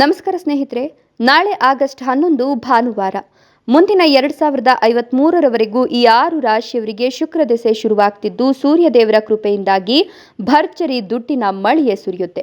ನಮಸ್ಕಾರ ಸ್ನೇಹಿತರೆ, ನಾಳೆ ಆಗಸ್ಟ್ ಹನ್ನೊಂದು ಭಾನುವಾರ. ಮುಂದಿನ ಎರಡು ಸಾವಿರದ ಐವತ್ಮೂರರವರೆಗೂ ಈ ಆರು ರಾಶಿಯವರಿಗೆ ಶುಕ್ರ ದೆಸೆ ಶುರುವಾಗ್ತಿದ್ದು ಸೂರ್ಯದೇವರ ಕೃಪೆಯಿಂದಾಗಿ ಭರ್ಜರಿ ದುಡ್ಡಿನ ಮಳೆಯೇ ಸುರಿಯುತ್ತೆ.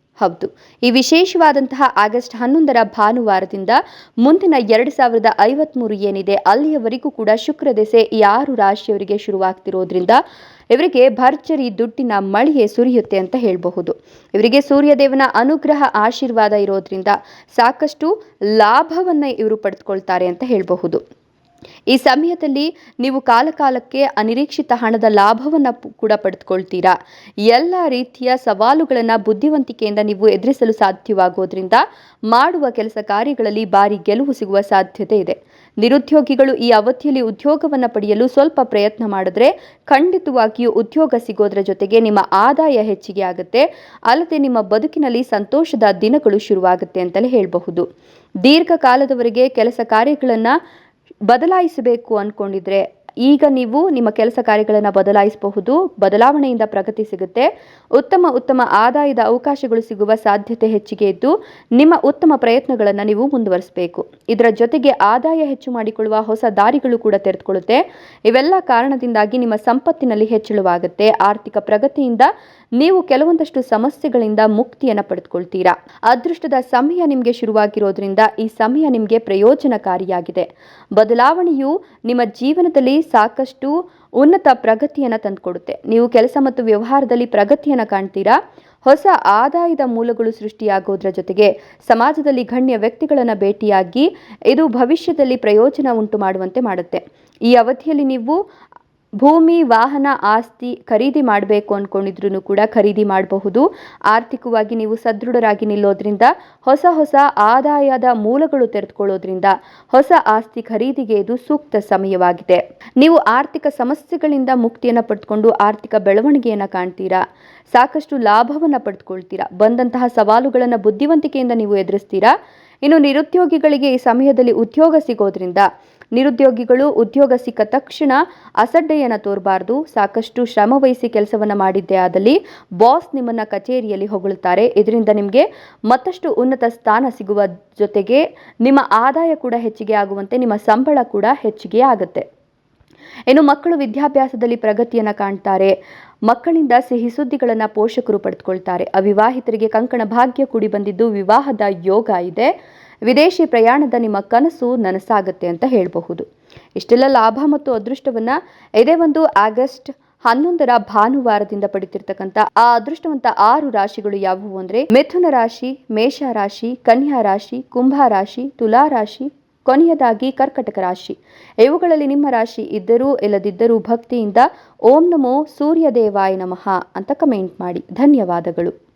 ಹೌದು. ಈ ವಿಶೇಷವಾದಂತಹ ಆಗಸ್ಟ್ ಹನ್ನೊಂದರ ಭಾನುವಾರದಿಂದ ಮುಂದಿನ ಎರಡು ಸಾವಿರದ ಐವತ್ಮೂರು ಏನಿದೆ, ಅಲ್ಲಿಯವರೆಗೂ ಕೂಡ ಶುಕ್ರ ದೆಸೆ ರಾಶಿಯವರಿಗೆ ಶುರುವಾಗ್ತಿರೋದ್ರಿಂದ ಇವರಿಗೆ ಭರ್ಜರಿ ದುಡ್ಡಿನ ಮಳೆಯೇ ಸುರಿಯುತ್ತೆ ಅಂತ ಹೇಳಬಹುದು. ಇವರಿಗೆ ಸೂರ್ಯದೇವನ ಅನುಗ್ರಹ ಆಶೀರ್ವಾದ ಇರೋದ್ರಿಂದ ಸಾಕಷ್ಟು ಲಾಭವನ್ನು ಇವರು ಪಡೆದುಕೊಳ್ತಾರೆ ಅಂತ ಹೇಳಬಹುದು. ಈ ಸಮಯದಲ್ಲಿ ನೀವು ಕಾಲಕಾಲಕ್ಕೆ ಅನಿರೀಕ್ಷಿತ ಹಣದ ಲಾಭವನ್ನು ಕೂಡ ಪಡೆದುಕೊಳ್ತೀರಾ? ಎಲ್ಲ ರೀತಿಯ ಸವಾಲುಗಳನ್ನು ಬುದ್ಧಿವಂತಿಕೆಯಿಂದ ನೀವು ಎದುರಿಸಲು ಸಾಧ್ಯವಾಗೋದ್ರಿಂದ ಮಾಡುವ ಕೆಲಸ ಕಾರ್ಯಗಳಲ್ಲಿ ಭಾರಿ ಗೆಲುವು ಸಿಗುವ ಸಾಧ್ಯತೆ ಇದೆ. ನಿರುದ್ಯೋಗಿಗಳು ಈ ಅವಧಿಯಲ್ಲಿ ಉದ್ಯೋಗವನ್ನು ಪಡೆಯಲು ಸ್ವಲ್ಪ ಪ್ರಯತ್ನ ಮಾಡಿದ್ರೆ ಖಂಡಿತವಾಗಿಯೂ ಉದ್ಯೋಗ ಸಿಗೋದ್ರ ಜೊತೆಗೆ ನಿಮ್ಮ ಆದಾಯ ಹೆಚ್ಚಿಗೆ ಆಗುತ್ತೆ. ಅಲ್ಲದೆ ನಿಮ್ಮ ಬದುಕಿನಲ್ಲಿ ಸಂತೋಷದ ದಿನಗಳು ಶುರುವಾಗುತ್ತೆ ಅಂತಲೇ ಹೇಳಬಹುದು. ದೀರ್ಘಕಾಲದವರೆಗೆ ಕೆಲಸ ಕಾರ್ಯಗಳನ್ನು ಬದಲಾಯಿಸಬೇಕು ಅಂದ್ಕೊಂಡಿದ್ರೆ ಈಗ ನೀವು ನಿಮ್ಮ ಕೆಲಸ ಕಾರ್ಯಗಳನ್ನು ಬದಲಾಯಿಸಬಹುದು, ಬದಲಾವಣೆಯಿಂದ ಪ್ರಗತಿ ಸಿಗುತ್ತೆ. ಉತ್ತಮ ಉತ್ತಮ ಆದಾಯದ ಅವಕಾಶಗಳು ಸಿಗುವ ಸಾಧ್ಯತೆ ಹೆಚ್ಚಿಗೆ ಇದ್ದು, ನಿಮ್ಮ ಉತ್ತಮ ಪ್ರಯತ್ನಗಳನ್ನು ನೀವು ಮುಂದುವರಿಸಬೇಕು. ಇದರ ಜೊತೆಗೆ ಆದಾಯ ಹೆಚ್ಚು ಮಾಡಿಕೊಳ್ಳುವ ಹೊಸ ದಾರಿಗಳು ಕೂಡ ತೆರೆದುಕೊಳ್ಳುತ್ತೆ. ಇವೆಲ್ಲ ಕಾರಣದಿಂದಾಗಿ ನಿಮ್ಮ ಸಂಪತ್ತಿನಲ್ಲಿ ಹೆಚ್ಚಳವಾಗುತ್ತೆ. ಆರ್ಥಿಕ ಪ್ರಗತಿಯಿಂದ ನೀವು ಕೆಲವೊಂದಷ್ಟು ಸಮಸ್ಯೆಗಳಿಂದ ಮುಕ್ತಿಯನ್ನು ಪಡೆದುಕೊಳ್ತೀರಾ. ಅದೃಷ್ಟದ ಸಮಯ ನಿಮಗೆ ಶುರುವಾಗಿರೋದ್ರಿಂದ ಈ ಸಮಯ ನಿಮಗೆ ಪ್ರಯೋಜನಕಾರಿಯಾಗಿದೆ. ಬದಲಾವಣೆಯು ನಿಮ್ಮ ಜೀವನದಲ್ಲಿ ಸಾಕಷ್ಟು ಉನ್ನತ ಪ್ರಗತಿಯನ್ನು ತಂದುಕೊಡುತ್ತೆ. ನೀವು ಕೆಲಸ ಮತ್ತು ವ್ಯವಹಾರದಲ್ಲಿ ಪ್ರಗತಿಯನ್ನು ಕಾಣ್ತೀರಾ? ಹೊಸ ಆದಾಯದ ಮೂಲಗಳು ಸೃಷ್ಟಿಯಾಗೋದ್ರ ಜೊತೆಗೆ ಸಮಾಜದಲ್ಲಿ ಗಣ್ಯ ವ್ಯಕ್ತಿಗಳನ್ನು ಭೇಟಿಯಾಗಿ ಇದು ಭವಿಷ್ಯದಲ್ಲಿ ಪ್ರಯೋಜನ ಉಂಟು ಮಾಡುವಂತೆ ಮಾಡುತ್ತೆ. ಈ ಅವಧಿಯಲ್ಲಿ ನೀವು ಭೂಮಿ, ವಾಹನ ಆಸ್ತಿ ಖರೀದಿ ಮಾಡಬೇಕು ಅಂದ್ಕೊಂಡಿದ್ರು ಕೂಡ ಖರೀದಿ ಮಾಡಬಹುದು. ಆರ್ಥಿಕವಾಗಿ ನೀವು ಸದೃಢರಾಗಿ ನಿಲ್ಲೋದ್ರಿಂದ, ಹೊಸ ಹೊಸ ಆದಾಯದ ಮೂಲಗಳು ತೆರೆದುಕೊಳ್ಳೋದ್ರಿಂದ ಹೊಸ ಆಸ್ತಿ ಖರೀದಿಗೆ ಇದು ಸೂಕ್ತ ಸಮಯವಾಗಿದೆ. ನೀವು ಆರ್ಥಿಕ ಸಮಸ್ಯೆಗಳಿಂದ ಮುಕ್ತಿಯನ್ನು ಪಡೆದುಕೊಂಡು ಆರ್ಥಿಕ ಬೆಳವಣಿಗೆಯನ್ನು ಕಾಣ್ತೀರಾ? ಸಾಕಷ್ಟು ಲಾಭವನ್ನು ಪಡೆದುಕೊಳ್ತೀರಾ? ಬಂದಂತಹ ಸವಾಲುಗಳನ್ನು ಬುದ್ಧಿವಂತಿಕೆಯಿಂದ ನೀವು ಎದುರಿಸ್ತೀರಾ? ಇನ್ನು ನಿರುದ್ಯೋಗಿಗಳಿಗೆ ಈ ಸಮಯದಲ್ಲಿ ಉದ್ಯೋಗ ಸಿಗೋದ್ರಿಂದ ನಿರುದ್ಯೋಗಿಗಳು, ಉದ್ಯೋಗ ಸಿಕ್ಕ ತಕ್ಷಣ ಅಸಡ್ಡೆಯನ್ನು ತೋರಬಾರ್ದು. ಸಾಕಷ್ಟು ಶ್ರಮ ವಹಿಸಿ ಕೆಲಸವನ್ನು ಮಾಡಿದ್ದೇ ಆದಲ್ಲಿ ಬಾಸ್ ನಿಮ್ಮನ್ನ ಕಚೇರಿಯಲ್ಲಿ ಹೊಗಳುತ್ತಾರೆ ಇದರಿಂದ ನಿಮಗೆ ಮತ್ತಷ್ಟು ಉನ್ನತ ಸ್ಥಾನ ಸಿಗುವ ಜೊತೆಗೆ ನಿಮ್ಮ ಆದಾಯ ಕೂಡ ಹೆಚ್ಚಿಗೆ ಆಗುವಂತೆ, ನಿಮ್ಮ ಸಂಬಳ ಕೂಡ ಹೆಚ್ಚಿಗೆ ಆಗುತ್ತೆ. ಇನ್ನು ಮಕ್ಕಳು ವಿದ್ಯಾಭ್ಯಾಸದಲ್ಲಿ ಪ್ರಗತಿಯನ್ನು ಕಾಣ್ತಾರೆ. ಮಕ್ಕಳಿಂದ ಸಿಹಿ ಸುದ್ದಿಗಳನ್ನು ಪೋಷಕರು ಪಡೆದುಕೊಳ್ತಾರೆ ಅವಿವಾಹಿತರಿಗೆ ಕಂಕಣ ಭಾಗ್ಯ ಕೂಡಿ ಬಂದಿದ್ದು ವಿವಾಹದ ಯೋಗ ಇದೆ. ವಿದೇಶಿ ಪ್ರಯಾಣದ ನಿಮ್ಮ ಕನಸು ನನಸಾಗುತ್ತೆ ಅಂತ ಹೇಳಬಹುದು. ಇಷ್ಟೆಲ್ಲ ಲಾಭ ಮತ್ತು ಅದೃಷ್ಟವನ್ನ ಇದೇ ಒಂದು ಆಗಸ್ಟ್ ಹನ್ನೊಂದರ ಭಾನುವಾರದಿಂದ ಪಡಿತಿರ್ತಕ್ಕಂಥ ಆ ಅದೃಷ್ಟವಂತ ಆರು ರಾಶಿಗಳು ಯಾವುವು ಅಂದ್ರೆ ಮಿಥುನ ರಾಶಿ, ಮೇಷ ರಾಶಿ, ಕನ್ಯಾ ರಾಶಿ, ಕುಂಭ ರಾಶಿ, ತುಲಾ ರಾಶಿ, ಕೊನೆಯದಾಗಿ ಕರ್ಕಟಕ ರಾಶಿ. ಇವುಗಳಲ್ಲಿ ನಿಮ್ಮ ರಾಶಿ ಇದ್ದರೂ ಇಲ್ಲದಿದ್ದರೂ ಭಕ್ತಿಯಿಂದ ಓಂ ನಮೋ ಸೂರ್ಯದೇವಾಯ ನಮಃ ಅಂತ ಕಮೆಂಟ್ ಮಾಡಿ. ಧನ್ಯವಾದಗಳು.